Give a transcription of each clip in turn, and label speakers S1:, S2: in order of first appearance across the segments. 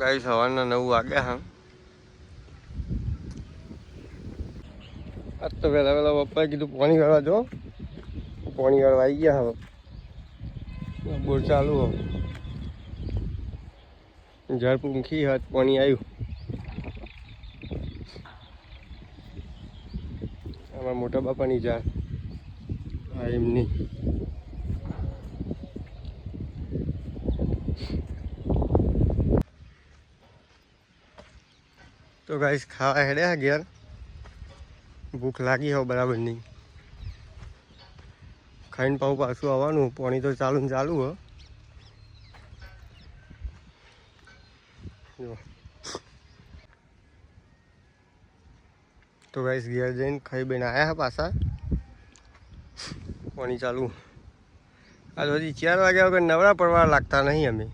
S1: ગાઈ સવારના નવ વાગ્યા, હા. આજ તો વહેલા વહેલા પપ્પાએ કીધું પાણી ગાળવા જો. પાણી ગાળવા આવી ગયા હવે. બોર ચાલુ હો ઝાડ પૂંખી હાથ પાણી આવ્યું અમારા મોટા બાપાની ઝાડ. એમની. તો ગાઈસ ખાવા હેડ્યા ઘેર. ભૂખ લાગી હોય બરાબરની ખાઈને પાઉં પાછું આવવાનું, પાણી તો ચાલુ ને ચાલુ હો. તો ગાઈસ ઘેર જઈને ખાઈ બેન આવ્યા પાછા. પાણી ચાલુ. આ હજી ચાર વાગ્યા વગર નવરા પડવા લાગતા નહીં અમે.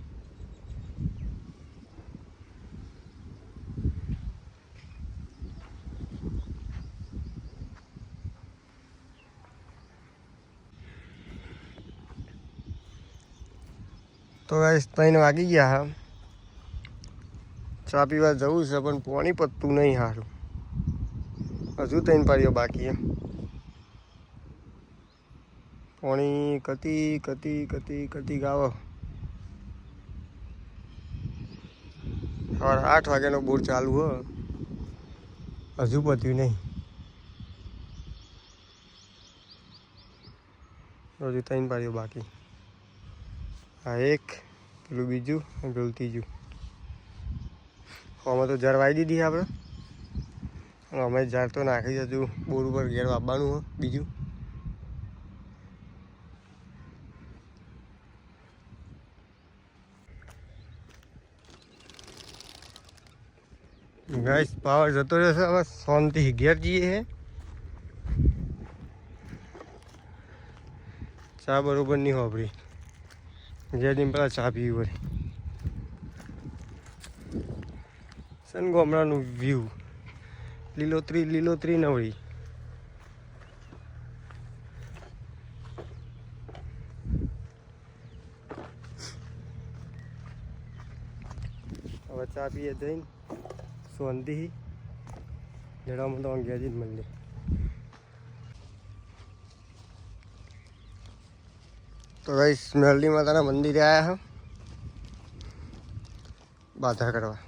S1: તો ગાઈસ ત્રણ વાગી ગયા હા. ચા પીવા જવું છે, પણ પાણી પતતું નહીં સારું હજુ ત્રણ પાડ્યો બાકી એમ પાણી કતી કતી કતી કતી ગાવો. સવારે આઠ વાગ્યાનો બોર ચાલુ હો. હજુ પત્યું નહીં. હજુ ત્રણ પાડ્યો બાકી. આ એક, પેલું બીજું અને પેલું ત્રીજું. આમાં તો વાવી દીધી આપણે. અમે ઝાડ તો નાખી જતું બોર ઉપર ઘેર વાપવાનું હોય બીજું. ગાઈસ પાવર જતો રહેશે હવે શાંતિ ઘેર જઈએ ચા બરોબર નહીં વાપરી જેની પેલા ચા પીવી પડે સન ગામડાનું વ્યૂ લીલોતરી લીલોતરી નવળી હવે ચા પીએ જઈને સોંધી જડામાં તો ઘેર જ મળીએ. તો ભાઈ મેરલી માતાના મંદિરે આવ્યા હા. બાધા કરવા.